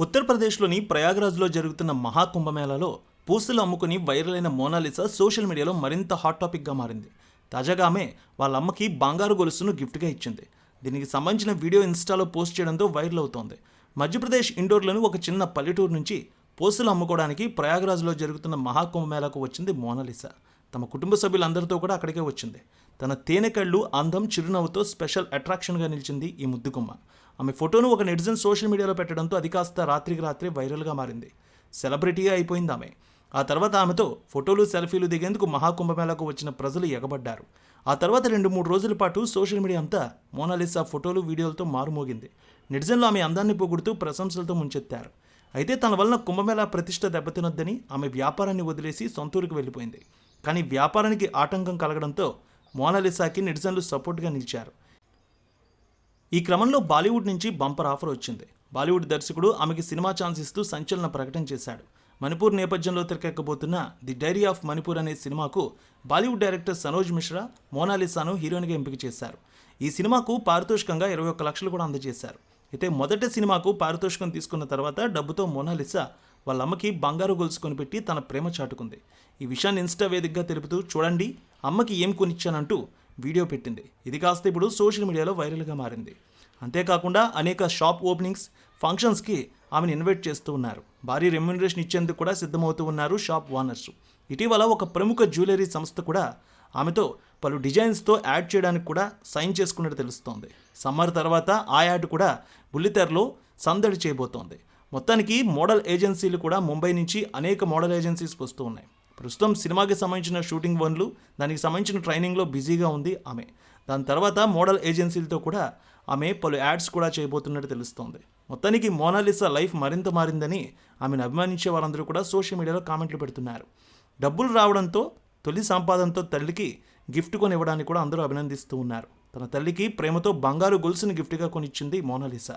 ఉత్తరప్రదేశ్లోని ప్రయాగ్రాజ్లో జరుగుతున్న మహాకుంభమేళాలో పూసలు అమ్ముకుని వైరల్ అయిన మోనాలిసా సోషల్ మీడియాలో మరింత హాట్ టాపిక్గా మారింది. తాజాగా ఆమె వాళ్ళ అమ్మకి బంగారు గొలుసును గిఫ్ట్గా ఇచ్చింది. దీనికి సంబంధించిన వీడియో ఇన్స్టాలో పోస్ట్ చేయడంతో వైరల్ అవుతోంది. మధ్యప్రదేశ్ ఇండోర్లోని ఒక చిన్న పల్లెటూరు నుంచి పూసలు అమ్ముకోవడానికి ప్రయాగ్రాజ్లో జరుగుతున్న మహాకుంభమేళాకు వచ్చింది మోనాలిసా. తమ కుటుంబ సభ్యులందరితో కూడా అక్కడికే వచ్చింది. తన తేనె కళ్ళు అందం చిరునవ్వుతో స్పెషల్ అట్రాక్షన్గా నిలిచింది ఈ ముద్దుగుమ్మ. ఆమె ఫోటోను ఒక నెటిజన్ సోషల్ మీడియాలో పెట్టడంతో అది కాస్త రాత్రికి రాత్రి వైరల్గా మారింది. సెలబ్రిటీగా అయిపోయింది ఆమె. ఆ తర్వాత ఆమెతో ఫోటోలు సెల్ఫీలు దిగేందుకు మహాకుంభమేళాకు వచ్చిన ప్రజలు ఎగబడ్డారు. ఆ తర్వాత రెండు మూడు రోజుల పాటు సోషల్ మీడియా అంతా మోనాలిసా ఫోటోలు వీడియోలతో మారుమోగింది. నెటిజన్లు ఆమె అందాన్ని పొగుడుతూ ప్రశంసలతో ముంచెత్తారు. అయితే తన వలన కుంభమేళా ప్రతిష్ట దెబ్బతినొద్దని ఆమె వ్యాపారాన్ని వదిలేసి సొంతూరుకు వెళ్ళిపోయింది. కానీ వ్యాపారానికి ఆటంకం కలగడంతో మోనాలిసాకి నెటిజన్లు సపోర్ట్గా నిలిచారు. ఈ క్రమంలో బాలీవుడ్ నుంచి బంపర్ ఆఫర్ వచ్చింది. బాలీవుడ్ దర్శకుడు ఆమెకి సినిమా ఛాన్స్ ఇస్తూ సంచలన ప్రకటన చేశాడు. మణిపూర్ నేపథ్యంలో తెరకెక్కబోతున్న ది డైరీ ఆఫ్ మణిపూర్ అనే సినిమాకు బాలీవుడ్ డైరెక్టర్ సనోజ్ మిశ్రా మోనాలిసాను హీరోయిన్గా ఎంపిక చేశారు. ఈ సినిమాకు పారితోషికంగా ఇరవై ఒక్క లక్షలు కూడా అందజేశారు. అయితే మొదటి సినిమాకు పారితోషికం తీసుకున్న తర్వాత డబ్బుతో మోనాలిసా వాళ్ళ అమ్మకి బంగారు గొలుసు కొనిపెట్టి తన ప్రేమ చాటుకుంది. ఈ విషయాన్ని ఇన్స్టా వేదికగా తెలుపుతూ చూడండి అమ్మకి ఏం కొనిచ్చానంటూ వీడియో పెట్టింది. ఇది కాస్త ఇప్పుడు సోషల్ మీడియాలో వైరల్గా మారింది. అంతేకాకుండా అనేక షాప్ ఓపెనింగ్స్ ఫంక్షన్స్కి ఆమెను ఇన్వైట్ చేస్తూ ఉన్నారు. భారీ రెమ్యునరేషన్ ఇచ్చేందుకు కూడా సిద్ధమవుతూ ఉన్నారు షాప్ ఓనర్స్. ఇటీవల ఒక ప్రముఖ జ్యువెలరీ సంస్థ కూడా ఆమెతో పలు డిజైన్స్తో యాడ్ చేయడానికి కూడా సైన్ చేసుకున్నట్టు తెలుస్తోంది. సమ్మర్ తర్వాత ఆ యాడ్ కూడా బుల్లితెరలో సందడి చేయబోతోంది. మొత్తానికి మోడల్ ఏజెన్సీలు కూడా ముంబై నుంచి అనేక మోడల్ ఏజెన్సీస్ వస్తూ ఉన్నాయి. ప్రస్తుతం సినిమాకి సంబంధించిన షూటింగ్ వన్లు దానికి సంబంధించిన ట్రైనింగ్లో బిజీగా ఉంది ఆమె. దాని తర్వాత మోడల్ ఏజెన్సీలతో కూడా ఆమె పలు యాడ్స్ కూడా చేయబోతున్నట్టు తెలుస్తోంది. మొత్తానికి మోనాలిసా లైఫ్ మరింత మారిందని ఆమెను అభిమానించే వారందరూ కూడా సోషల్ మీడియాలో కామెంట్లు పెడుతున్నారు. డబ్బులు రావడంతో తొలి సంపాదనతో తల్లికి గిఫ్ట్ కొని ఇవ్వడానికి కూడా అందరూ అభినందిస్తూ ఉన్నారు. తన తల్లికి ప్రేమతో బంగారు గొలుసుని గిఫ్ట్గా కొనిచ్చింది మోనాలిసా.